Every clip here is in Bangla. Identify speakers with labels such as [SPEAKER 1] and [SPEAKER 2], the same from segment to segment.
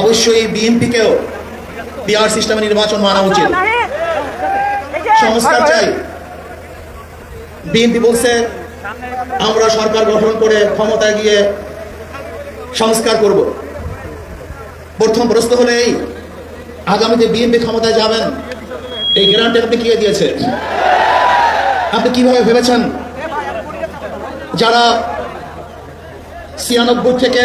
[SPEAKER 1] অবশ্যই বিএনপি বিএনপিকেও বিআর সিস্টেমে নির্বাচন মানা উচিত। সংস্কার চাই। বিএনপি বলছে, আমরা সরকার গঠন করে ক্ষমতায় গিয়ে সংস্কার করব। প্রথম প্রশ্ন হলো এই, আগামীতে বিএনপি ক্ষমতায় যাবেন, এই গ্যারান্টি আপনি কে দিয়েছে আপনি কীভাবে ভেবেছেন? যারা ছিয়ানব্বই থেকে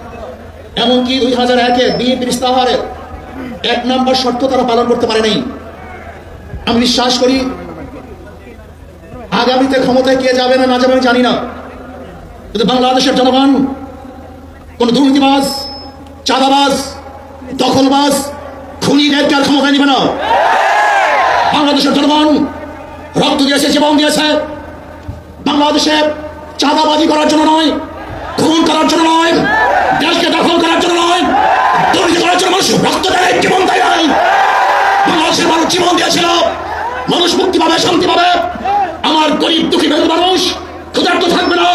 [SPEAKER 1] এমনকি দুই হাজার একে বিএনপির ইস্তাহারে এক নম্বর শর্ত তারা পালন করতে পারে নাই। আমি বিশ্বাস করি, আগামীতে ক্ষমতায় কে যাবে না না যাবে আমি জানি না। কিন্তু বাংলাদেশের জনগণ, কোন দুর্নীতিবাজ, চাঁদাবাজ, দখলবাজ, খুনিদেরকে আর ক্ষমতায় নিবে না। বাংলাদেশের জনগণ রক্ত দিয়েছে, জীবন দিয়েছে। বাংলাদেশে চাঁদাবাজি করার জন্য নয়, খুন করার জন্য নয়। দেশকে দখল করার জন্য নয়, দুর্নীতি করার জন্য মানুষ রক্ত দেয়, জীবন দেয় নাই। বাংলাদেশের মানুষ জীবন দিয়েছিল, মানুষ মুক্তি পাবে, শান্তি পাবে। আমার গরিব, দুঃখী মেহনত মানুষ, ক্ষুধার্ত থাকবে না।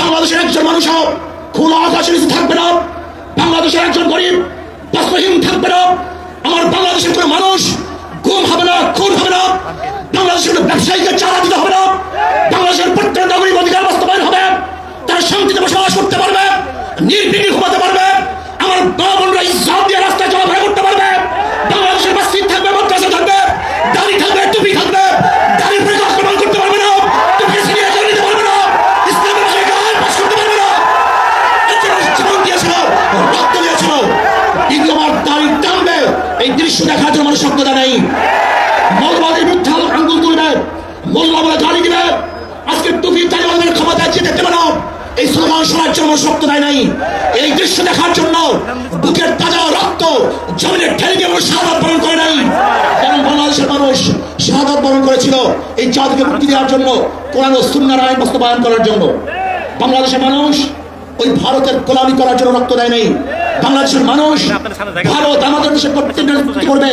[SPEAKER 1] বাংলাদেশের একজন মানুষও খোলা আকাশের নিচে থাকবে না। বাংলাদেশের একজন গরিব বস্ত্রহীন থাকবে না। আমার বাংলাদেশের কোনো মানুষ গুম হবে না, খুন হবে না। বাংলাদেশের কোনো ব্যবসায়ীকে চারা দিতে হবে না। বাংলাদেশের প্রত্যেক নাগরিক অধিকার বাস্তবায়ন হবে তার শান্তিতে বসবাস করতে পারবে নির্বিঘ্নে ঘুমাতে পারবে আমার মা বোনরা ইসলাম দিয়ে রাস্তায় চলাফেরা করতে পারবে বাংলাদেশের মসজিদ থাকবে মাদ্রাসা থাকবে দাড়ি থাকবে টুপি থাকবে দাড়ির উপরে আক্রমণ করতে পারবে না টুপি ছিনিয়ে চলে নিতে পারবে না ইসলামের ভাষায় গান পাশ করতে পারবে না এর জন্য জীবন দিয়েছিল রক্ত দিয়েছিল কিন্তু আমার দাড়ি টানবে এই দৃশ্য দেখার জন্য মানুষ শক্ততা নেই মৌলবাদের বিরুদ্ধে আঙ্গুল তুলবে মৌলবাদের গাড়ি দিবে আজকে টুপি তালিবানদের ক্ষমতায় যেতে দেবে না এই স্লোগান শোনার জন্য শক্ত দেয় নাই। এই দৃশ্য দেখার জন্য বুকের তাজা রক্ত জমিনে ঠেলে দিয়ে শাহাদ বরণ করে নাই। কারণ বাংলাদেশের মানুষ শাহাদ বরণ করেছিল? এই জাতিকে মুক্তি দেওয়ার জন্য কোরআন ও সুন্নার আইন বাস্তবায়ন করার জন্য। বাংলাদেশের মানুষ ওই ভারতের গোলামি করার জন্য রক্ত দেয় নাই। বাংলাদেশের মানুষ ভারত আমাদের দেশে নেতৃত্ব করবে।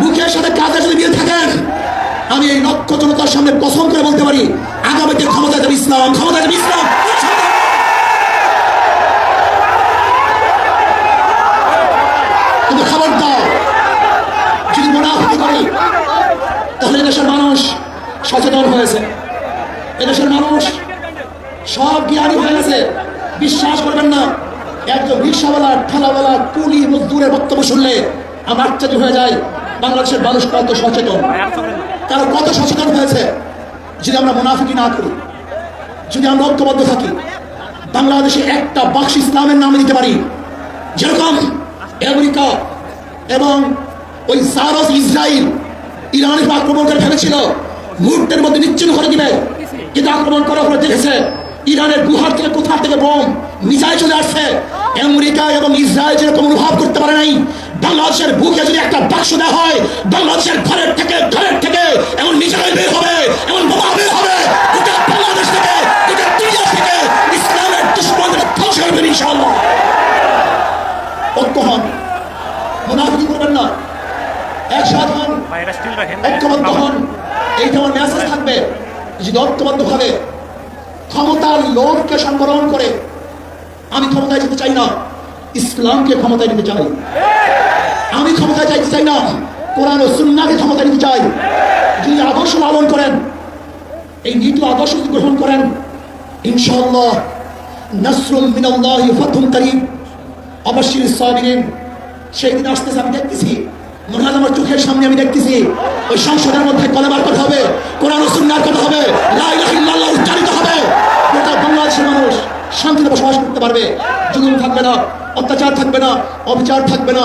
[SPEAKER 1] মুখের সাথে কাজের যদি মিল থাকেন। আমি এই লক্ষ জনতার সামনে কসম করে বলতে পারি, আগামীতে ক্ষমতা যাবে ইসলাম ক্ষমতা যাবে ইসলাম। কিন্তু খবর দাও যদি তাহলে মানুষ সচেতন হয়েছে। এদেশের মানুষ সব জ্ঞানী হয়ে গেছে। বিশ্বাস করবেন না ঠেলাওয়ালা বক্তব্য শুনলে আমার হয়ে যায়। বাংলাদেশের মানুষ কত সচেতন? তারা কত সচেতন হয়েছে? যদি আমরা মুনাফিকি না করি যদি আমরা ঐক্যবদ্ধ থাকি বাংলাদেশে একটা বাক্স ইসলামের নামে দিতে পারি। যেরকম আমেরিকা এবং ওই সারস ইসরায়েল ইরানের আক্রমণ করে ফেলেছিল মুহূর্তের মধ্যে নিশ্চিন্ন করে দিবে। কিন্তু আক্রমণ করার পরে দেখেছে ইরানের গুহার থেকে কোথার থেকে বোম মিসাইল চলে আসছে। আমেরিকা এবং ইসরায়েল যেরকম অনুভব করতে পারে নাই বাংলাদেশের বুকে যদি একটা বাক্স দেওয়া হয় বাংলাদেশের ঘরের থেকে ঘরের থেকে এমন মিসাইল বের হবে এমন বোমা বের হবে গোটা বাংলাদেশ থেকে গোটা দুনিয়া থেকে ইসলামের দুশ্মনদের ধ্বংস করবে ইনশাআল্লাহ। ঐক্য হন। মুনাফিকি করবেন না। একসাথ হন।
[SPEAKER 2] ভাই এটা স্টিল রাখেন।
[SPEAKER 1] ঐক্যবদ্ধ হন। এইটা আমার মেসেজ থাকবে। যদি ঐক্যবদ্ধ ভাবে ক্ষমতার লোভকে সংবরণ করে আমি ক্ষমতায় যেতে চাই না। ইসলামকে ক্ষমতায় নিতে চাই। আমি ক্ষমতায় চাইতে চাই না। কোরআন ও সুন্নাকে ক্ষমতা নিতে চাই। যদি আদর্শ লালন করেন, এই নীতি আদর্শ যদি গ্রহণ করেন, ইনশাআল্লাহ নাসরুল মিনাল্লাহি ফাতহুন করিম অবশ্যই সাবিরিন, সেই দিন আসতেছে, আমি দেখতেছি, মনে হয় আমার চোখের সামনে আমি দেখতেছি, ওই সংসদের মধ্যে কলেমার কথা হবে, কোরআন ও সুন্নাহর কথা হবে, লা ইলাহা ইল্লাল্লাহ উচ্চারিত হবে। গোটা বাংলাদেশের মানুষ শান্তিতে বসবাস করতে পারবে, জুলুম থাকবে না, অত্যাচার থাকবে না, অবিচার থাকবে না।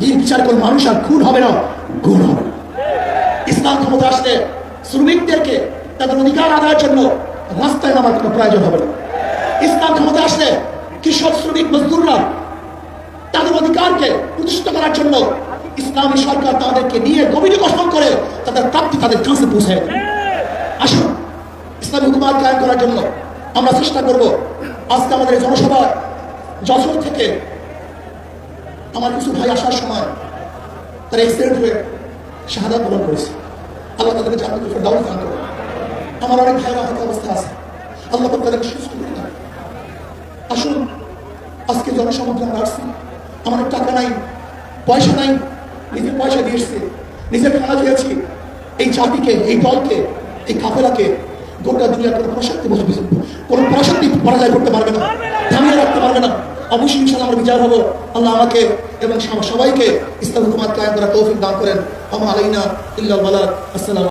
[SPEAKER 1] নির্বিচার কোন মানুষ আর খুন হবে না, গুণ হবে ইসলাম ক্ষমতা আসলে শ্রমিকদেরকে তাদের অধিকার আদায়ের জন্য রাস্তায় নামার কোনো প্রয়োজন হবে না। ইসলাম ক্ষমতা আসলে কৃষক, শ্রমিক, মজদুররা তাদের অধিকারকে প্রতিষ্ঠিত করার জন্য ইসলামী সরকার তাদেরকে নিয়ে গভীর গঠন করে তাদের প্রাপ্তি তাদের কাছে পৌঁছে। আসুন, ইসলামী হুকুমাত কায়েম করার জন্য আমরা চেষ্টা করব। আজকে আমাদের জনসভা যশোর থেকে আমার কিছু ভাই আসার সময় তারা এক্সিডেন্ট হয়ে শাহাদাত বরণ করেছে। আল্লাহ তাদেরকে জান্নাতুল ফেরদাউস দান করুন। আমার অনেক ভাইরা হয়তো অবস্থা আছে। আল্লাহ তাদেরকে সুস্থ করে দেন আসুন, আজকে জনসমুদ্রে আমরা আসছি। আমাদের টাকা নাই, পয়সা নাই, নিজের পয়সা দিয়ে এসছি। নিজের খানা দিয়েছি এই জাতিকে, এই দলকে, এই কাফেলাকে গোটা দুনিয়ার কোনো প্রশক্তি বসে কোনো প্রশক্তি পরাজয় করতে পারবে না, থামিয়ে রাখতে পারবে না। অবশ্যই ইনশাল্লাহ আমরা বিচার হব। আল্লাহ আমাকে এবং সবাইকে ইসলাম হুকুমাত কায়েম করা তৌফিক দান করেন। আমা আলাইনা ইল্লাল আসসালাম